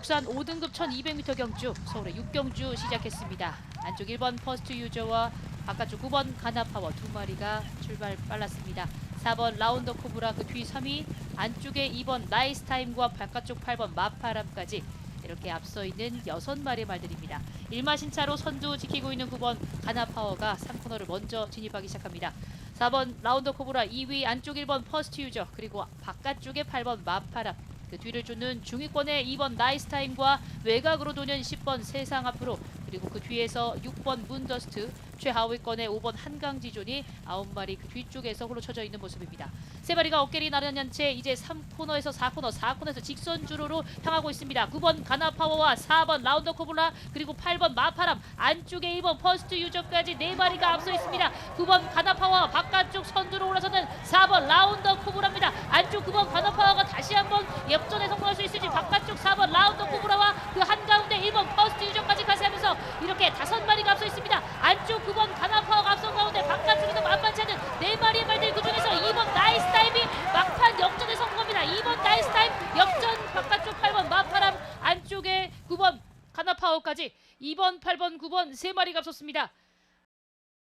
국산 5등급 1200m 경주 서울의 6경주 시작했습니다. 안쪽 1번 퍼스트 유저와 바깥쪽 9번 가나파워 두 마리가 출발 빨랐습니다. 4번 라운더 코브라 그 뒤 3위 안쪽에 2번 나이스 타임과 바깥쪽 8번 마파람까지 이렇게 앞서 있는 6마리의 말들입니다. 일마신 차로 선두 지키고 있는 9번 가나파워가 3코너를 먼저 진입하기 시작합니다. 4번 라운더 코브라 2위 안쪽 1번 퍼스트 유저 그리고 바깥쪽에 8번 마파람 그 뒤를 쫓는 중위권의 2번 나이스 타임과 외곽으로 도는 10번 세상 앞으로 그리고 그 뒤에서 6번 문더스트 최하위권의 5번 한강지존이 9마리 그 뒤쪽에서 홀로 쳐져 있는 모습입니다. 세 마리가 어깨를 나란한 채 이제 3코너에서 4코너, 4코너에서 직선 주로로 향하고 있습니다. 9번 가나파워와 4번 라운더 코블라 그리고 8번 마파람 안쪽에 2번 퍼스트 유저까지 네 마리가 앞서 있습니다. 9번 가나파워 바깥쪽 선두로 올라서는 4번 라운더 코브라입니다. 안쪽 9번 가나파워가 1번 가나파워 앞선 가운데 바깥쪽에도 만만치 않은 네 마리의 말들 그중에서 2번 나이스 타임이 막판 역전에 성공합니다. 2번 나이스 타임 역전 바깥쪽 8번 마파람 안쪽에 9번 가나파워까지 2번, 8번, 9번 3마리가 앞섰습니다.